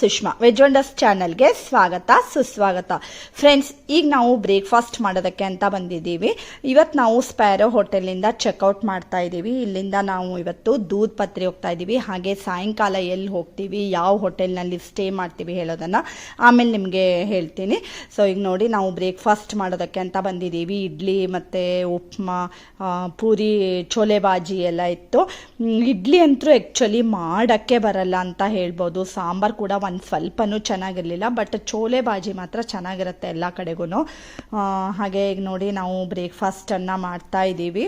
Sushma veg wonders ಚಾನಲ್ಗೆ ಸ್ವಾಗತ, ಸುಸ್ವಾಗತ. ಫ್ರೆಂಡ್ಸ್ ಈಗ ನಾವು ಬ್ರೇಕ್ಫಾಸ್ಟ್ ಮಾಡೋದಕ್ಕೆ ಅಂತ ಬಂದಿದ್ದೀವಿ. ಇವತ್ತು ನಾವು ಸ್ಪ್ಯಾರೋ ಹೋಟೆಲಿಂದ ಚೆಕ್ಔಟ್ ಮಾಡ್ತಾ ಇದ್ದೀವಿ. ಇಲ್ಲಿಂದ ನಾವು ಇವತ್ತು ದೂದ್ ಪತ್ರಿ ಹೋಗ್ತಾ ಇದ್ದೀವಿ. ಹಾಗೆ ಸಾಯಂಕಾಲ ಎಲ್ಲಿ ಹೋಗ್ತೀವಿ, ಯಾವ ಹೋಟೆಲ್ನಲ್ಲಿ ಸ್ಟೇ ಮಾಡ್ತೀವಿ ಹೇಳೋದನ್ನು ಆಮೇಲೆ ನಿಮಗೆ ಹೇಳ್ತೀನಿ. ಸೊ ಈಗ ನೋಡಿ ನಾವು ಬ್ರೇಕ್ಫಾಸ್ಟ್ ಮಾಡೋದಕ್ಕೆ ಅಂತ ಬಂದಿದ್ದೀವಿ. ಇಡ್ಲಿ ಮತ್ತು ಉಪ್ಮಾ ಪೂರಿ ಚೋಲೆ ಬಾಜಿ ಎಲ್ಲ ಇತ್ತು. ಇಡ್ಲಿ ಅಂತೂ ಆ್ಯಕ್ಚುಲಿ ಮಾಡೋಕ್ಕೆ ಬರಲ್ಲ ಅಂತ ಹೇಳ್ಬೋದು. ಸಾಂಬಾರು ಕೂಡ ಒಂದು ಸ್ವಲ್ಪನೂ ಚೆನ್ನಾಗಿರಲಿಲ್ಲ ಬಟ್ ಚೋಲೆ ಬಾಜಿ ಮಾತ್ರ ಚೆನ್ನಾಗಿರುತ್ತೆ ಎಲ್ಲ ಕಡೆಗೂ ಹಾಗೆ ಈಗ ನೋಡಿ ನಾವು ಬ್ರೇಕ್ಫಾಸ್ಟನ್ನು ಮಾಡ್ತಾ ಇದ್ದೀವಿ.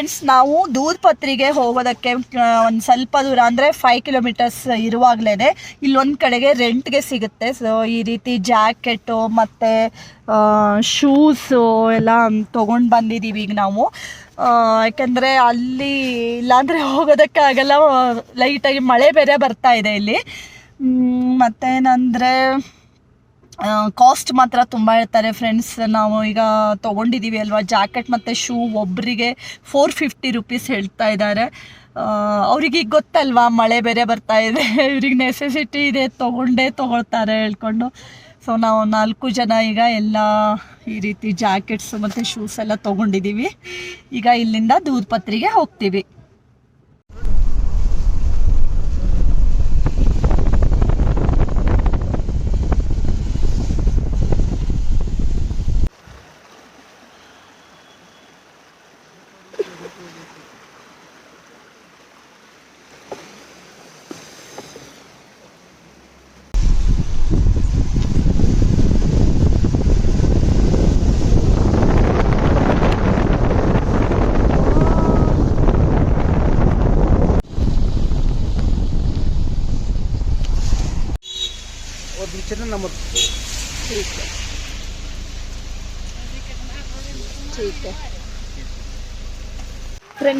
ಫ್ರೆಂಡ್ಸ್ ನಾವು ದೂದ್ ಪತ್ರಿಗೆ ಹೋಗೋದಕ್ಕೆ ಒಂದು ಸ್ವಲ್ಪ ದೂರ ಅಂದರೆ ಫೈವ್ ಕಿಲೋಮೀಟರ್ಸ್ ಇರುವಾಗಲೇ ಇಲ್ಲೊಂದು ಕಡೆಗೆ ರೆಂಟ್ಗೆ ಸಿಗುತ್ತೆ. ಸೊ ಈ ರೀತಿ ಜಾಕೆಟು ಮತ್ತು ಶೂಸು ಎಲ್ಲ ತೊಗೊಂಡು ಬಂದಿದ್ದೀವಿ ಈಗ ನಾವು. ಯಾಕೆಂದರೆ ಅಲ್ಲಿ ಇಲ್ಲಾಂದರೆ ಹೋಗೋದಕ್ಕೆ ಆಗಲ್ಲ ಲೈಟಾಗಿ ಮಳೆ ಬೇರೆ ಬರ್ತಾ ಇದೆ ಇಲ್ಲಿ. ಮತ್ತೇನಂದರೆ ಕಾಸ್ಟ್ ಮಾತ್ರ ತುಂಬ ಇರ್ತಾರೆ ಫ್ರೆಂಡ್ಸ್ ನಾವು ಈಗ ತೊಗೊಂಡಿದ್ದೀವಿ ಅಲ್ವಾ ಜಾಕೆಟ್ ಮತ್ತು ಶೂ ಒಬ್ಬರಿಗೆ ಫೋರ್ ಫಿಫ್ಟಿ ರುಪೀಸ್ ಹೇಳ್ತಾ ಇದ್ದಾರೆ. ಅವ್ರಿಗೆ ಗೊತ್ತಲ್ವಾ, ಮಳೆ ಬೇರೆ ಬರ್ತಾ ಇದೆ, ಇವ್ರಿಗೆ ನೆಸೆಸಿಟಿ ಇದೆ, ತೊಗೊಂಡೇ ತೊಗೊಳ್ತಾರೆ ಹೇಳ್ಕೊಂಡು. ಸೊ ನಾವು ನಾಲ್ಕು ಜನ ಈಗ ಎಲ್ಲ ಈ ರೀತಿ ಜಾಕೆಟ್ಸ್ ಮತ್ತು ಶೂಸ್ ಎಲ್ಲ ತೊಗೊಂಡಿದ್ದೀವಿ ಈಗ ಇಲ್ಲಿಂದ ದೂರ್ಪತ್ರಿಗೆ ಹೋಗ್ತೀವಿ.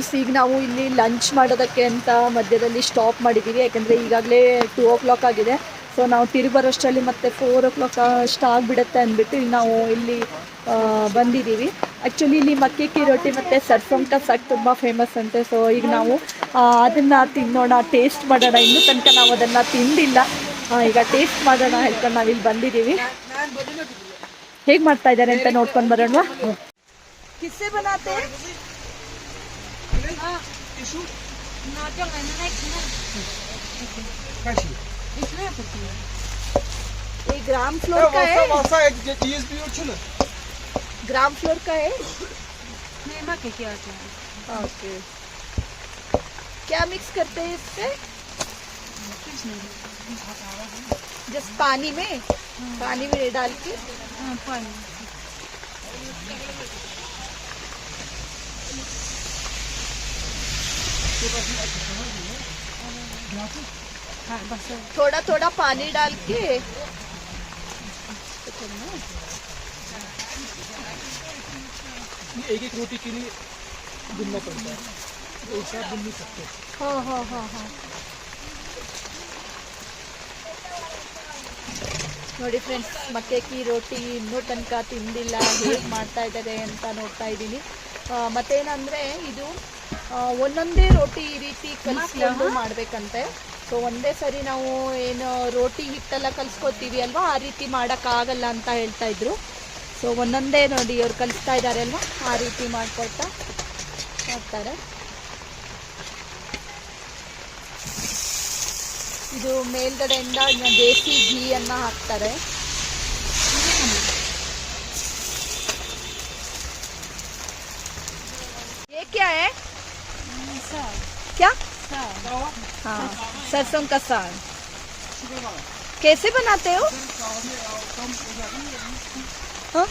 ಫ್ರೆಂಡ್ಸ್ ಈಗ ನಾವು ಇಲ್ಲಿ ಲಂಚ್ ಮಾಡೋದಕ್ಕೆ ಅಂತ ಮಧ್ಯದಲ್ಲಿ ಸ್ಟಾಪ್ ಮಾಡಿದ್ದೀವಿ ಯಾಕೆಂದರೆ ಈಗಾಗಲೇ ಟೂ ಓ ಕ್ಲಾಕ್ ಆಗಿದೆ. ಸೊ ನಾವು ತಿರುಗಿ ಬರೋಷ್ಟರಲ್ಲಿ ಮತ್ತೆ ಫೋರ್ ಓ ಕ್ಲಾಕ್ ಅಷ್ಟು ಆಗಿಬಿಡುತ್ತೆ ಅಂದ್ಬಿಟ್ಟು ಇಲ್ಲಿ ನಾವು ಇಲ್ಲಿ ಬಂದಿದ್ದೀವಿ ಆ್ಯಕ್ಚುಲಿ ಇಲ್ಲಿ ಮಕ್ಕಿ ರೊಟ್ಟಿ ಮತ್ತು ಸರ್ಸೊಂಕ ಸಾಕು ತುಂಬ ಫೇಮಸ್ ಅಂತೆ. ಸೊ ಈಗ ನಾವು ಅದನ್ನು ತಿನ್ನೋಣ ಟೇಸ್ಟ್ ಮಾಡೋಣ. ಇನ್ನೂ ತನಕ ನಾವು ಅದನ್ನು ತಿಂದಿಲ್ಲ. ಈಗ ಟೇಸ್ಟ್ ಮಾಡೋಣ ಹೇಳ್ಕೊಂಡು ನಾವಿಲ್ಲಿ ಬಂದಿದ್ದೀವಿ ಹೇಗೆ ಮಾಡ್ತಾ ಇದ್ದಾರೆ ಅಂತ ನೋಡ್ಕೊಂಡು ಬರೋಣ तो तो ग्राम फ्लोर का है। ऐसा एक चीज़ भी ग्राम फ्लोर का है। के क्या है? ओके। क्या मिक्स करते हैं इससे? कुछ नहीं। जस्ट पानी में? हाँ। पानी में डाल के? हाँ पानी। थोड़ा थोड़ा पानी डाल के एक एक रोटी के लिए बुनना पड़ता है एक साथ बुन नहीं सकते हाँ हाँ हाँ हाँ ನೋಡಿ ಫ್ರೆಂಡ್ಸ್ ಮಕ್ಕಿ ರೋಟಿ ಇನ್ನೂ ತನಕ ತಿಂದಿಲ್ಲ ಹೇಗೆ ಮಾಡ್ತಾ ಇದ್ದಾರೆ ಅಂತ ನೋಡ್ತಾ ಇದ್ದೀನಿ ಮತ್ತೇನಂದರೆ ಇದು ಒಂದೊಂದೇ ರೋಟಿ ಈ ರೀತಿ ಕಲಿಸ್ಕೊಂಡು ಮಾಡ್ಬೇಕಂತೆ. ಸೊ ಒಂದೇ ಸರಿ ನಾವು ಏನು ರೋಟಿ ಹಿಟ್ಟೆಲ್ಲ ಕಲ್ಸ್ಕೊತೀವಿ ಅಲ್ವಾ? ಆ ರೀತಿ ಮಾಡೋಕ್ಕಾಗಲ್ಲ ಅಂತ ಹೇಳ್ತಾ ಇದ್ರು. ಸೊ ಒಂದೊಂದೇ ನೋಡಿ ಅವ್ರು ಕಲಿಸ್ತಾ ಇದ್ದಾರೆ ಅಲ್ವಾ? ಆ ರೀತಿ ಮಾಡ್ಕೊಳ್ತಾ ಮಾಡ್ತಾರೆ. ಇದು ಮೇಲ್ಗಡೆಯಿಂದ ದೇಸಿ ದೇಸಿ ಘೀಯನ್ನು ಹಾಕ್ತಾರೆ. क्या है? क्या? हाँ सरसों का साग। कैसे बनाते हो? हाँ?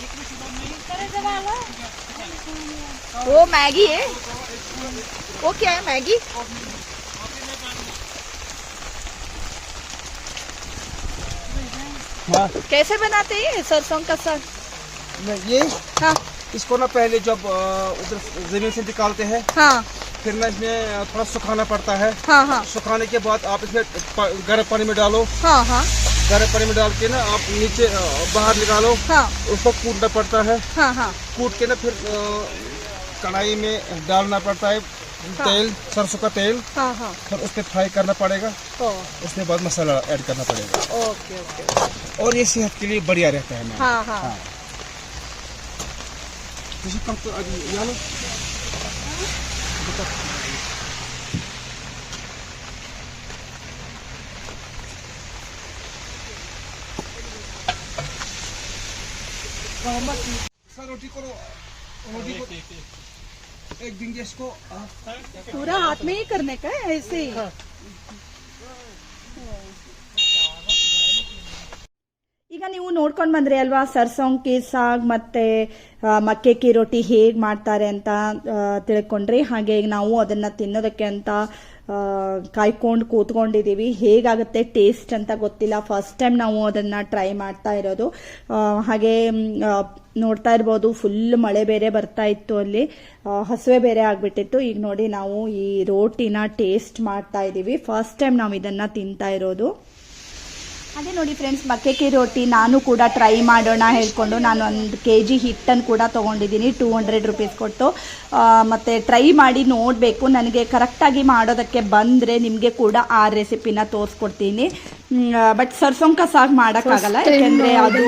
वो मैगी है। वो क्या है मैगी? हाँ। कैसे बनाते हैं सरसों का साग? ये? हाँ। इसको ना पहले जब उधर ज़मीन से निकालते हैं हाँ। फिर ना इसमें थोड़ा सुखाना पड़ता है। हाँ हाँ। सुखाने के बाद आप इसमें गर्म पानी में डालो। हाँ हाँ। गर्म पानी में डाल के ना आप नीचे बाहर निकालो। हाँ। उसको कूटना पड़ता है। हाँ हाँ। कूट के ना फिर कढ़ाई में डालना पड़ता है तेल सरसों का तेल। हाँ हाँ। फिर उस पर फ्राई करना पड़ेगा। उसके बाद मसाला ऐड करना पड़ेगा। Okay okay. और ये सेहत के लिए बढ़िया रहता है हाँ हाँ। हाँ। तो अभी यहाँ लो। सर रोटी करो रोटी एक दिन इसको हाँ। पूरा हाथ में ही करने का है ऐसे ही। ಈಗ ನೀವು ನೋಡ್ಕೊಂಡು ಬಂದ್ರಿ ಅಲ್ವಾ? ಸರ್ಸೋಂಕಿ ಸಾಗ್ ಮತ್ತೆ ಮಕ್ಕೆ ಕಿ ರೊಟ್ಟಿ ಹೇಗೆ ಮಾಡ್ತಾರೆ ಅಂತ ತಿಳ್ಕೊಂಡ್ರಿ. ಹಾಗೆ ಈಗ ನಾವು ಅದನ್ನ ತಿನ್ನೋದಕ್ಕೆ ಅಂತ ಕಾಯ್ಕೊಂಡು ಕೂತ್ಕೊಂಡಿದ್ದೀವಿ ಹೇಗಾಗುತ್ತೆ? ಟೇಸ್ಟ್ ಅಂತ ಗೊತ್ತಿಲ್ಲ. ಫಸ್ಟ್ ಟೈಮ್ ನಾವು ಅದನ್ನ ಟ್ರೈ ಮಾಡ್ತಾ ಇರೋದು. ಹಾಗೆ ನೋಡ್ತಾ ಇರ್ಬೋದು. ಫುಲ್ ಮಳೆ ಬೇರೆ ಬರ್ತಾ ಇತ್ತು ಅಲ್ಲಿ. ಹಸುವೆ ಬೇರೆ ಆಗ್ಬಿಟ್ಟಿತ್ತು. ಈಗ ನೋಡಿ ನಾವು ಈ ರೋಟಿನ ಟೇಸ್ಟ್ ಮಾಡ್ತಾ ಇದ್ದೀವಿ ಫಸ್ಟ್ ಟೈಮ್ ನಾವು ಇದನ್ನ ತಿಂತಾ ಇರೋದು. ಅದೇ ನೋಡಿ ಫ್ರೆಂಡ್ಸ್ ಮಕ್ಕಿ ರೊಟ್ಟಿ ನಾನು ಕೂಡ ಟ್ರೈ ಮಾಡೋಣ ಹೇಳ್ಕೊಂಡು ನಾನು ಒಂದು ಕೆ ಜಿ ಹಿಟ್ಟನ್ನು ಕೂಡ ತೊಗೊಂಡಿದ್ದೀನಿ ಟೂ ಹಂಡ್ರೆಡ್ ರುಪೀಸ್ ಕೊಟ್ಟು. ಮತ್ತು ಟ್ರೈ ಮಾಡಿ ನೋಡಬೇಕು ನನಗೆ ಕರೆಕ್ಟಾಗಿ ಮಾಡೋದಕ್ಕೆ ಬಂದರೆ ನಿಮಗೆ ಕೂಡ ಆ ರೆಸಿಪಿನ ತೋರಿಸ್ಕೊಡ್ತೀನಿ. ಬಟ್ ಸರ್ಸೊಂಕ ಸಾಗ್ ಮಾಡೋಕ್ಕಾಗಲ್ಲ ಯಾಕೆಂದರೆ ಅದು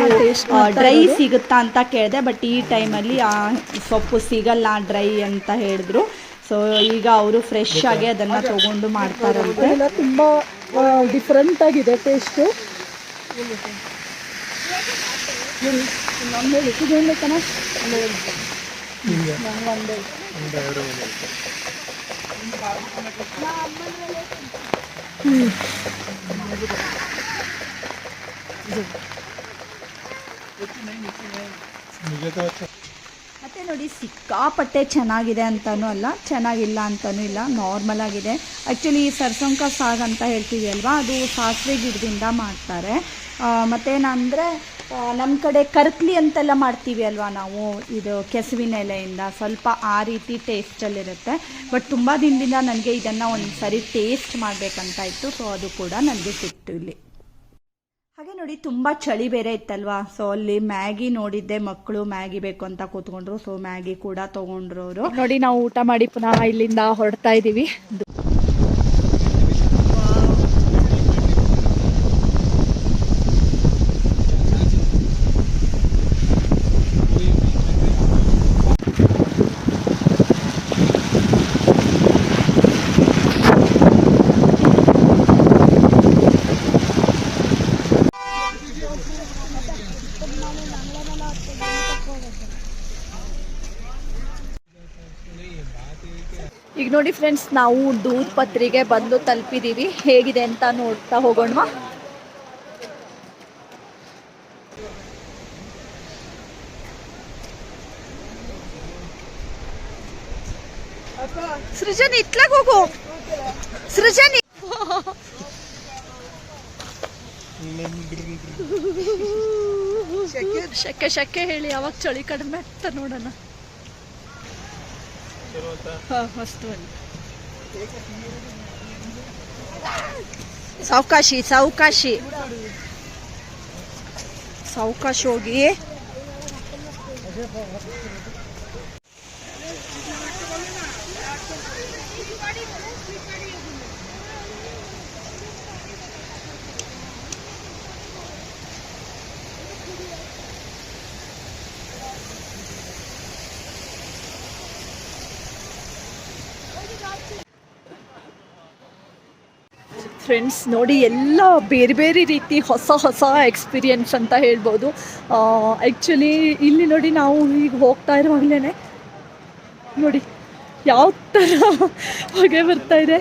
ಡ್ರೈ ಸಿಗುತ್ತಾ ಅಂತ ಕೇಳಿದೆ ಬಟ್ ಈ ಟೈಮಲ್ಲಿ ಆ ಸೊಪ್ಪು ಸಿಗಲ್ಲ ಡ್ರೈ ಅಂತ ಹೇಳಿದ್ರು. ಸೊ ಈಗ ಅವರು ಫ್ರೆಶ್ ಆಗಿ ಅದನ್ನು ತಗೊಂಡು ಮಾಡ್ತಾರಂತೆ. ಎಲ್ಲ ತುಂಬ ಡಿಫ್ರೆಂಟ್ ಆಗಿದೆ ಟೇಸ್ಟು ಮತ್ತೆ ನೋಡಿ, ಸಿಕ್ಕಾಪಟ್ಟೆ ಚೆನ್ನಾಗಿದೆ ಅಂತಾನೂ ಅಲ್ಲ, ಚೆನ್ನಾಗಿಲ್ಲ ಅಂತಾನೂ ಇಲ್ಲ ನಾರ್ಮಲ್ ಆಗಿದೆ. ಆ್ಯಕ್ಚುಲಿ ಸರ್ಸಂಕ ಸಾಗ್ ಅಂತ ಹೇಳ್ತೀವಿ ಅಲ್ವಾ? ಅದು ಸಾಸಿವೆ ಗಿಡದಿಂದ ಮಾಡ್ತಾರೆ. ಮತ್ತೇನಂದರೆ ನಮ್ಮ ಕಡೆ ಕರ್ಕ್ಲಿ ಅಂತೆಲ್ಲ ಮಾಡ್ತೀವಿ ಅಲ್ವಾ ನಾವು? ಇದು ಕೆಸುವಿನ ಎಲೆಯಿಂದ ಸ್ವಲ್ಪ ಆ ರೀತಿ ಟೇಸ್ಟಲ್ಲಿರುತ್ತೆ ಬಟ್ ತುಂಬ ದಿನದಿಂದ ನನಗೆ ಇದನ್ನು ಒಂದು ಸರಿ ಟೇಸ್ಟ್ ಮಾಡಬೇಕಂತ ಇತ್ತು. ಸೊ ಅದು ಕೂಡ ನನಗೆ ಸಿಕ್ತು ಇಲ್ಲಿ. ಹಾಗೆ ನೋಡಿ, ತುಂಬ ಚಳಿ ಬೇರೆ ಇತ್ತಲ್ವಾ? ಸೊ ಅಲ್ಲಿ ಮ್ಯಾಗಿ ನೋಡಿದ್ದೆ. ಮಕ್ಕಳು ಮ್ಯಾಗಿ ಬೇಕು ಅಂತ ಕೂತ್ಕೊಂಡ್ರು. ಸೊ ಮ್ಯಾಗಿ ಕೂಡ ತಗೊಂಡ್ರು ನೋಡಿ, ನಾವು ಊಟ ಮಾಡಿ ಪುನಃ ಇಲ್ಲಿಂದ ಹೊರಡ್ತಾ ಇದ್ದೀವಿ ನೋಡಿ ಫ್ರೆಂಡ್ಸ್, ನಾವು ದೂದ್ ಪತ್ರಿಗೆ ಬಂದು ತಲುಪಿದೀವಿ. ಹೇಗಿದೆ ಅಂತ ನೋಡ್ತಾ ಹೋಗೋಣ ಸೃಜನ್, ಇತ್ಲಾಗ ಹೋಗು. ಸೃಜನ್ ಶಕ್ಕೆ ಶಕ್ಕೆ ಹೇಳಿ ಯಾವಾಗ ಚಳಿ ಕಡಿಮೆ ಆಗ್ತಾ ನೋಡೋಣ. ಹಾ ಮಸ್ತ್ ಬನ್ನಿ ಸಾವಕಾಶಿ ಸಾವಕಾಶಿ ಸಾವಕಾಶ ಹೋಗಿ ಫ್ರೆಂಡ್ಸ್ ನೋಡಿ ಎಲ್ಲ ಬೇರೆ ಬೇರೆ ರೀತಿ ಹೊಸ ಹೊಸ ಎಕ್ಸ್ಪೀರಿಯನ್ಸ್ ಅಂತ ಹೇಳ್ಬೋದು. ಆ್ಯಕ್ಚುಲಿ ಇಲ್ಲಿ ನೋಡಿ ನಾವು ಈಗ ಹೋಗ್ತಾ ಇರುವಾಗಲೇ ನೋಡಿ ಯಾವ ಥರ ಹೊಗೆ ಬರ್ತಾ ಇದೆ.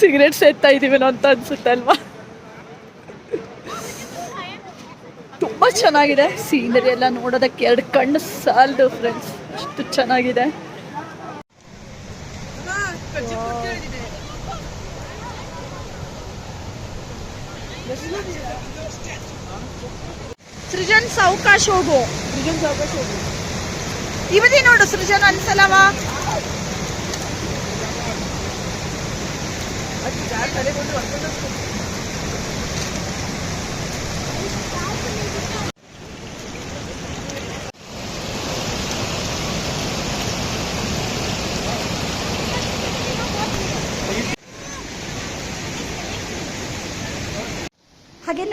ಸಿಗರೇಟ್ ಸೇರ್ತಾ ಇದ್ದೀವೇನೋ ಅಂತ ಅನ್ಸುತ್ತೆ ಅಲ್ವಾ? ತುಂಬ ಚೆನ್ನಾಗಿದೆ. ಸೀನರಿ ಎಲ್ಲ ನೋಡೋದಕ್ಕೆ ಎರಡು ಕಣ್ಣು ಸಾಲದು ಫ್ರೆಂಡ್ಸ್ ಅಷ್ಟು ಚೆನ್ನಾಗಿದೆ ಸೃಜನ್ ಸಾವಕಾಶ ಹೋಗು ಇವದಿ ನೋಡು ಸೃಜನ್ ಅನ್ಸಲವ ಹಾಗೆ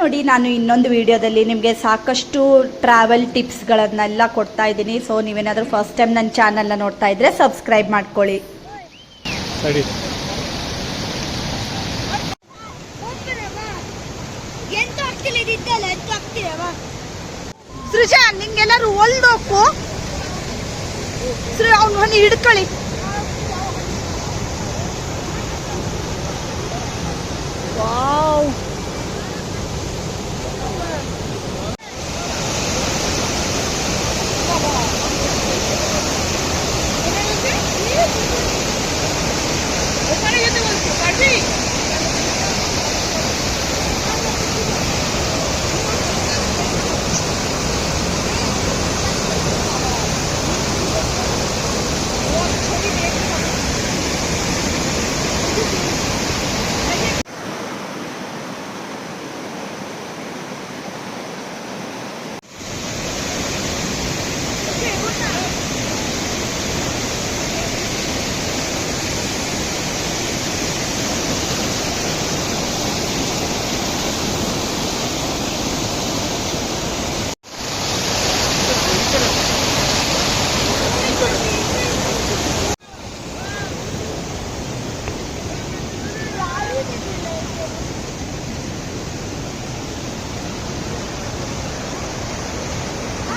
ನೋಡಿ ನಾನು ಇನ್ನೊಂದು ವಿಡಿಯೋದಲ್ಲಿ ನಿಮಗೆ ಸಾಕಷ್ಟು ಟ್ರಾವೆಲ್ ಟಿಪ್ಸ್ಗಳನ್ನೆಲ್ಲ ಕೊಡ್ತಾ ಇದ್ದೀನಿ. ಸೊ ನೀವೇನಾದರೂ ಫಸ್ಟ್ ಟೈಮ್ ನನ್ನ ಚಾನಲ್ನ ನೋಡ್ತಾ ಇದ್ರೆ ಸಬ್ಸ್ಕ್ರೈಬ್ ಮಾಡ್ಕೊಳ್ಳಿ. ಸೃಜಾ ನಿಂಗೆಲ್ಲರೂ ಒಲ್ದೋಕು ಸೃ ಅವ್ನು ಹೊನಿ ಹಿಡ್ಕೊಳ್ಳಿ. ವಾವ್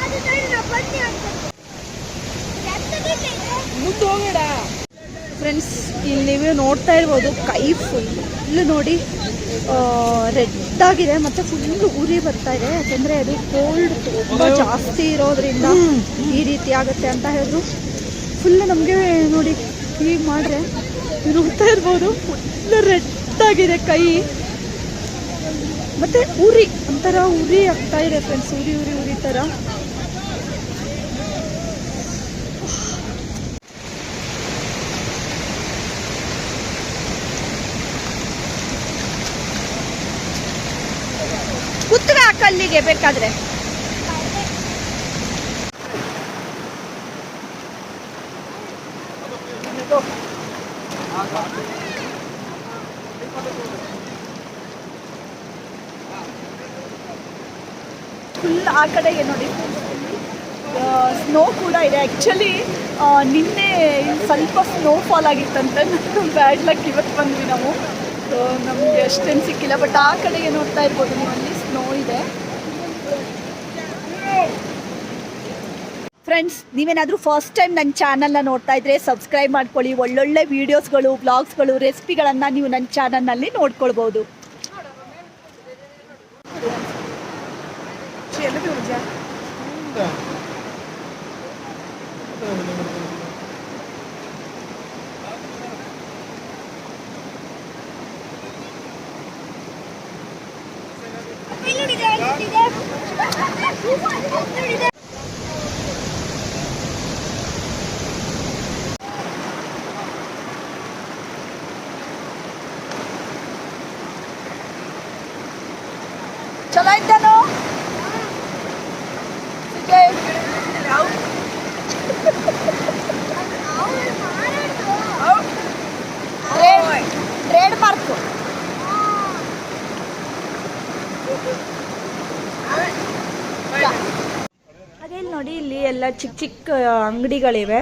ಅದು ತಡಿ ಬನ್ನಿ ಅಂತ ಎಂತದಿಲ್ಲ ಇದು? ಫ್ರೆಂಡ್ಸ್ ಇಲ್ಲಿ ನೀವು ನೋಡ್ತಾ ಇರ್ಬೋದು. ಕೈ ಫುಲ್ಲು ನೋಡಿ ರೆಡ್ ಆಗಿದೆ, ಮತ್ತೆ ಫುಲ್ಲು ಉರಿ ಬರ್ತಾ ಇದೆ. ಯಾಕೆಂದರೆ ಅದು ಕೋಲ್ಡ್ ತುಂಬ ಜಾಸ್ತಿ ಇರೋದ್ರಿಂದ ಈ ರೀತಿ ಆಗುತ್ತೆ ಅಂತ ಹೇಳಿದ್ರು ಫುಲ್ಲು ನಮಗೆ ನೋಡಿ ಹೀಗೆ ನೀವು ನೋಡ್ತಾ ಇರ್ಬೋದು. ಫುಲ್ ರೆಡ್ ಆಗಿದೆ ಕೈ. ಮತ್ತು ಉರಿ ಒಂಥರ ಉರಿ ಆಗ್ತಾ ಇದೆ ಫ್ರೆಂಡ್ಸ್ ಉರಿ ಉರಿ ಉರಿ ಥರ ಕಲ್ಲಿಗೆ ಬೇಕಾದ್ರೆ? ಫುಲ್ ಆ ಕಡೆಗೆ ನೋಡಿ? ಸ್ನೋ ಕೂಡ ಇದೆ. ಆ್ಯಕ್ಚುಲಿ ನಿನ್ನೆ ಸ್ವಲ್ಪ ಸ್ನೋ ಫಾಲ್ ಆಗಿತ್ತಂತೆ ಬ್ಯಾಡ್ ಲಕ್ ಇವತ್ತು ಬಂದ್ವಿ ನಾವು. ನಮಗೆ ಅಷ್ಟೇನು ಸಿಕ್ಕಿಲ್ಲ ಬಟ್ ಆ ಕಡೆಗೆ ನೋಡ್ತಾ ಇರ್ಬೋದು ನೀವು ಅಲ್ಲಿ ಸ್ನೋ ಇದೆ ಫ್ರೆಂಡ್ಸ್ ನೀವೇನಾದರೂ ಫಸ್ಟ್ ಟೈಮ್ ನನ್ನ ಚಾನಲ್ನ ನೋಡ್ತಾ ಇದ್ರೆ ಸಬ್ಸ್ಕ್ರೈಬ್ ಮಾಡ್ಕೊಳ್ಳಿ. ಒಳ್ಳೊಳ್ಳೆ ವೀಡಿಯೋಸ್ಗಳು ಬ್ಲಾಗ್ಸ್ಗಳು ರೆಸಿಪಿಗಳನ್ನು ನೀವು ನನ್ನ ಚಾನಲ್ನಲ್ಲಿ ನೋಡ್ಕೊಳ್ಬೋದು ಇಲ್ಲಿ ನೋಡಿದೆ, ಅಲ್ಲಿ ನೋಡಿದೆ. ಚಲೋ ಇದ್ದಾನೋ ಸುಜಯ್ ಅವ್ರು ಮಾರಾಡ್ರು. ಟ್ರೇಡ್ ಮಾರ್ಕ್ ಹಾಗೆ ಇಲ್ಲಿ ನೋಡಿ ಇಲ್ಲಿ ಎಲ್ಲ ಚಿಕ್ಕ ಚಿಕ್ಕ ಅಂಗಡಿಗಳಿವೆ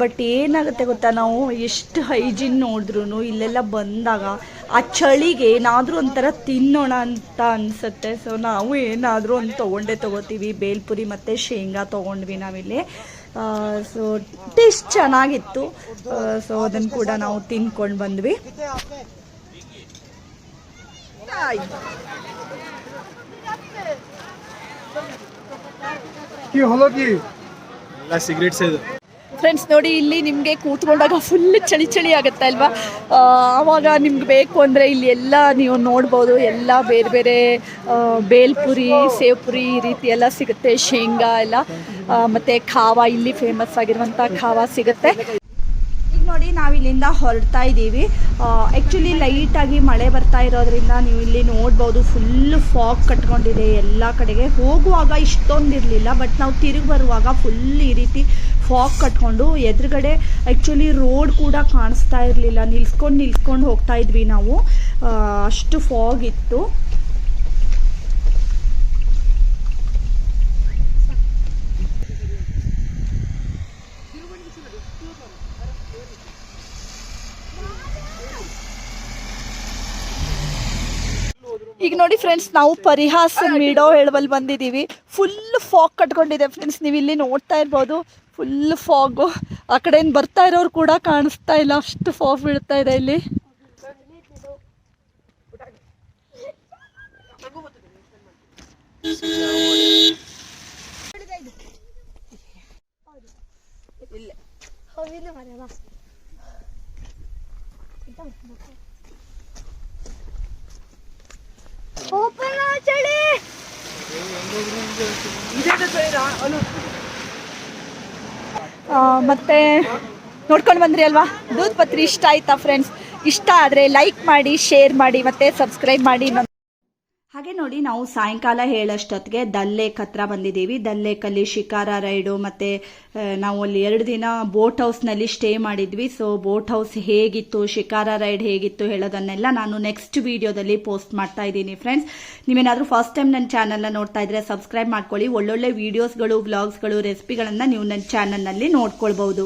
ಬಟ್ ಏನಾಗುತ್ತೆ ಗೊತ್ತಾ ನಾವು ಎಷ್ಟು ಹೈಜಿನ್ ನೋಡಿದ್ರು ಇಲ್ಲೆಲ್ಲ ಬಂದಾಗ ಆ ಚಳಿಗೆ ಏನಾದರೂ ಒಂಥರ ತಿನ್ನೋಣ ಅಂತ ಅನಿಸುತ್ತೆ ಸೊ ನಾವು ಏನಾದರೂ ಒಂದು ತೊಗೊಂಡೇ ತೊಗೋತೀವಿ ಬೇಲ್ಪುರಿ ಮತ್ತು ಶೇಂಗಾ ತೊಗೊಂಡ್ವಿ ನಾವಿಲ್ಲಿ ಸೊ ಟೇಸ್ಟ್ ಚೆನ್ನಾಗಿತ್ತು ಸೊ ಅದನ್ನು ಕೂಡ ನಾವು ತಿನ್ಕೊಂಡು ಬಂದ್ವಿ কি হলো কি ಫ್ರೆಂಡ್ಸ್ ನೋಡಿ, ಇಲ್ಲಿ ನಿಮಗೆ ಕೂತ್ಕೊಂಡಾಗ ಫುಲ್ ಚಳಿ ಚಳಿ ಆಗುತ್ತೆ ಅಲ್ವಾ? ಆವಾಗ ನಿಮ್ಗೆ ಬೇಕು ಅಂದರೆ ಇಲ್ಲಿ ಎಲ್ಲ ನೀವು ನೋಡ್ಬೋದು. ಎಲ್ಲ ಬೇರೆ ಬೇರೆ ಬೇಲ್ಪುರಿ ಸೇವ್ಪುರಿ ಈ ರೀತಿ ಎಲ್ಲ ಸಿಗುತ್ತೆ. ಶೇಂಗಾ ಎಲ್ಲ ಮತ್ತೆ ಖಾವ, ಇಲ್ಲಿ ಫೇಮಸ್ ಆಗಿರುವಂಥ ಖಾವ ಸಿಗುತ್ತೆ. ಈಗ ನೋಡಿ ನಾವು ಇಲ್ಲಿಂದ ಹೊರಡ್ತಾ ಇದ್ದೀವಿ ಆ್ಯಕ್ಚುಲಿ ಲೈಟಾಗಿ ಮಳೆ ಬರ್ತಾ ಇರೋದ್ರಿಂದ ನೀವು ಇಲ್ಲಿ ನೋಡ್ಬೋದು ಫುಲ್ ಫಾಗ್ ಕಟ್ಕೊಂಡಿದೆ ಎಲ್ಲ ಕಡೆಗೆ. ಹೋಗುವಾಗ ಇಷ್ಟೊಂದು ಇರಲಿಲ್ಲ ಬಟ್ ನಾವು ತಿರುಗಿ ಬರುವಾಗ ಫುಲ್ ಈ ರೀತಿ ಫಾಗ್ ಕಟ್ಕೊಂಡು ಎದುರುಗಡೆ ಆ್ಯಕ್ಚುಲಿ ರೋಡ್ ಕೂಡ ಕಾಣಿಸ್ತಾ ಇರಲಿಲ್ಲ. ನಿಲ್ಸ್ಕೊಂಡು ನಿಲ್ಸ್ಕೊಂಡು ಹೋಗ್ತಾ ಇದ್ವಿ ನಾವು. ಅಷ್ಟು ಫಾಗ್ ಇತ್ತು ಈಗ ನೋಡಿ ಫ್ರೆಂಡ್ಸ್ ನಾವು ಪರಿಹಾಸ ಮೀಡೋ ಹೇಳುವಲ್ಲಿ ಬಂದಿದ್ದೀವಿ ಫುಲ್ ಫಾಗ್ ಕಟ್ಕೊಂಡಿದೆ ಫ್ರೆಂಡ್ಸ್ ನೀವು ಇಲ್ಲಿ ನೋಡ್ತಾ ಇರ್ಬೋದು. ಫುಲ್ ಫಾಗು ಆ ಕಡೆಯಿಂದ ಬರ್ತಾ ಇರೋರು ಕೂಡ ಕಾಣಿಸ್ತಾ ಇಲ್ಲ ಅಷ್ಟು ಫಾಗ್ ಬೀಳ್ತಾ ಇದೆ ಇಲ್ಲಿ. ಹೋಗಿದ್ದು ಓಪನ್ ಚಳಿ. ಮತ್ತೆ ನೋಡ್ಕೊಂಡು ಬಂದ್ರಿ ಅಲ್ವಾ? ದೂದ್ ಪತ್ರಿ ಇಷ್ಟ ಆಯ್ತಾ ಫ್ರೆಂಡ್ಸ್ ಇಷ್ಟ ಆದರೆ ಲೈಕ್ ಮಾಡಿ ಶೇರ್ ಮಾಡಿ ಮತ್ತೆ ಸಬ್ಸ್ಕ್ರೈಬ್ ಮಾಡಿ. ಹಾಗೆ ನೋಡಿ ನಾವು ಸಾಯಂಕಾಲ ಹೇಳಷ್ಟೊತ್ತಿಗೆ ದಲ್ ಲೇಕ್ ಹತ್ರ ಬಂದಿದ್ದೀವಿ. ದಲ್ ಲೇಕಲ್ಲಿ ಶಿಕಾರ ರೈಡು ಮತ್ತು ನಾವು ಅಲ್ಲಿ ಎರಡು ದಿನ ಬೋಟ್ ಹೌಸ್ನಲ್ಲಿ ಸ್ಟೇ ಮಾಡಿದ್ವಿ. ಸೊ ಬೋಟ್ ಹೌಸ್ ಹೇಗಿತ್ತು ಶಿಕಾರ ರೈಡ್ ಹೇಗಿತ್ತು ಹೇಳೋದನ್ನೆಲ್ಲ ನಾನು ನೆಕ್ಸ್ಟ್ ವಿಡಿಯೋದಲ್ಲಿ ಪೋಸ್ಟ್ ಮಾಡ್ತಾ ಇದ್ದೀನಿ ಫ್ರೆಂಡ್ಸ್ ನೀವೇನಾದರೂ ಫಸ್ಟ್ ಟೈಮ್ ನನ್ನ ಚಾನಲ್ನ ನೋಡ್ತಾ ಇದ್ರೆ ಸಬ್ಸ್ಕ್ರೈಬ್ ಮಾಡ್ಕೊಳ್ಳಿ. ಒಳ್ಳೊಳ್ಳೆ ವೀಡಿಯೋಸ್ಗಳು ವ್ಲಾಗ್ಸ್ಗಳು ರೆಸಿಪಿಗಳನ್ನು ನೀವು ನನ್ನ ಚಾನಲ್ನಲ್ಲಿ ನೋಡ್ಕೊಳ್ಬಹುದು.